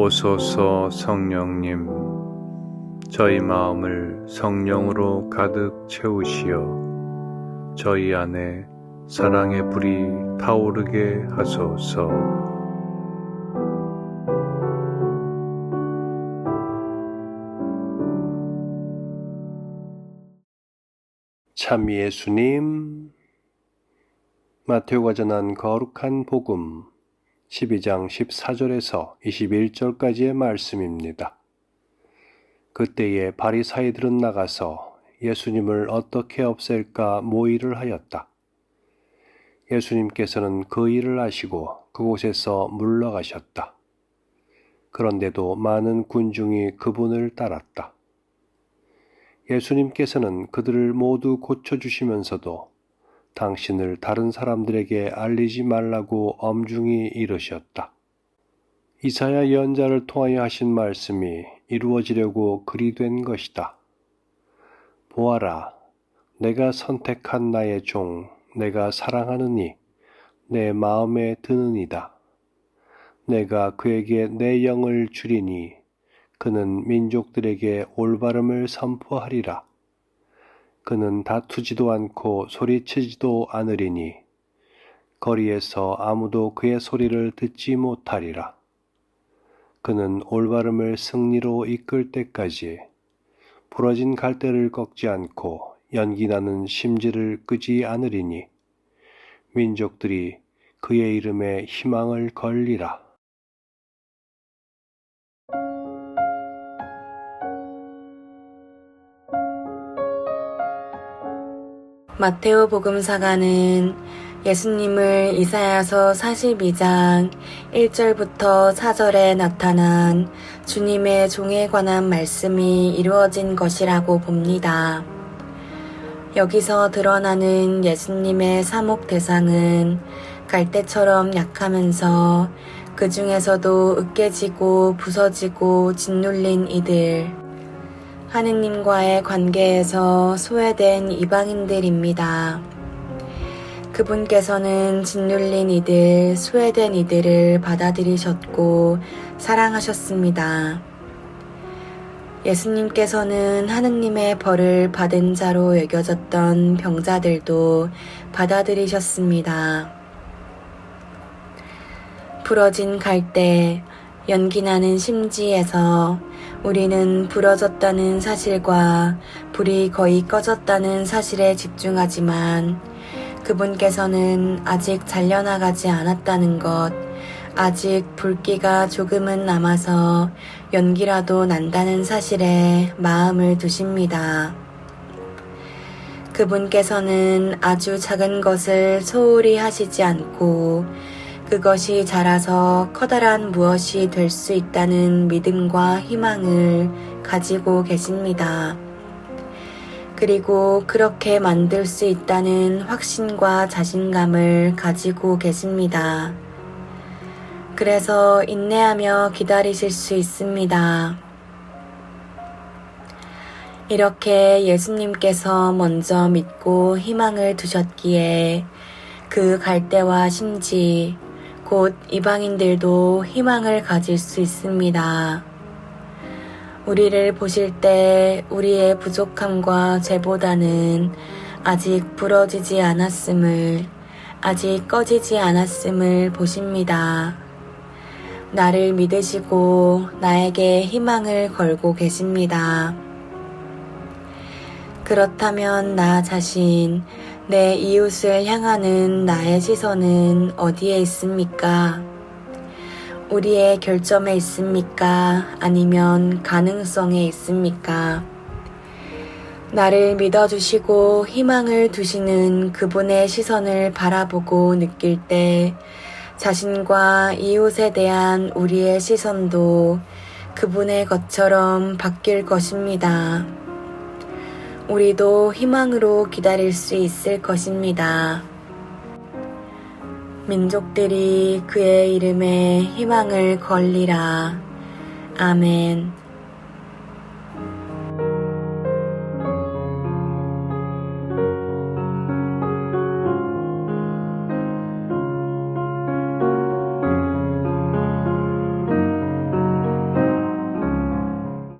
오소서 성령님, 저희 마음을 성령으로 가득 채우시어 저희 안에 사랑의 불이 타오르게 하소서. 참 예수님, 마테오가 전한 거룩한 복음 12장 14절에서 21절까지의 말씀입니다. 그때에 바리사이들은 나가서 예수님을 어떻게 없앨까 모의를 하였다. 예수님께서는 그 일을 아시고 그곳에서 물러가셨다. 그런데도 많은 군중이 그분을 따랐다. 예수님께서는 그들을 모두 고쳐주시면서도 당신을 다른 사람들에게 알리지 말라고 엄중히 이르셨다. 이사야 연자를 통하여 하신 말씀이 이루어지려고 그리 된 것이다. 보아라, 내가 선택한 나의 종, 내가 사랑하느니 내 마음에 드느니다. 내가 그에게 내 영을 주리니 그는 민족들에게 올바름을 선포하리라. 그는 다투지도 않고 소리치지도 않으리니 거리에서 아무도 그의 소리를 듣지 못하리라. 그는 올바름을 승리로 이끌 때까지 부러진 갈대를 꺾지 않고 연기나는 심지를 끄지 않으리니 민족들이 그의 이름에 희망을 걸리라. 마테오 복음사가는 예수님을 이사야서 42장 1절부터 4절에 나타난 주님의 종에 관한 말씀이 이루어진 것이라고 봅니다. 여기서 드러나는 예수님의 사목 대상은 갈대처럼 약하면서 그 중에서도 으깨지고 부서지고 짓눌린 이들, 하느님과의 관계에서 소외된 이방인들입니다. 그분께서는 짓눌린 이들, 소외된 이들을 받아들이셨고 사랑하셨습니다. 예수님께서는 하느님의 벌을 받은 자로 여겨졌던 병자들도 받아들이셨습니다. 부러진 갈대, 연기나는 심지에서 우리는 부러졌다는 사실과 불이 거의 꺼졌다는 사실에 집중하지만 그분께서는 아직 잘려나가지 않았다는 것, 아직 불기가 조금은 남아서 연기라도 난다는 사실에 마음을 두십니다. 그분께서는 아주 작은 것을 소홀히 하시지 않고 그것이 자라서 커다란 무엇이 될 수 있다는 믿음과 희망을 가지고 계십니다. 그리고 그렇게 만들 수 있다는 확신과 자신감을 가지고 계십니다. 그래서 인내하며 기다리실 수 있습니다. 이렇게 예수님께서 먼저 믿고 희망을 두셨기에 그 갈대와 심지, 곧 이방인들도 희망을 가질 수 있습니다. 우리를 보실 때 우리의 부족함과 죄보다는 아직 부러지지 않았음을, 아직 꺼지지 않았음을 보십니다. 나를 믿으시고 나에게 희망을 걸고 계십니다. 그렇다면 나 자신, 내 이웃을 향하는 나의 시선은 어디에 있습니까? 우리의 결점에 있습니까? 아니면 가능성에 있습니까? 나를 믿어주시고 희망을 두시는 그분의 시선을 바라보고 느낄 때 자신과 이웃에 대한 우리의 시선도 그분의 것처럼 바뀔 것입니다. 우리도 희망으로 기다릴 수 있을 것입니다. 민족들이 그의 이름에 희망을 걸리라. 아멘.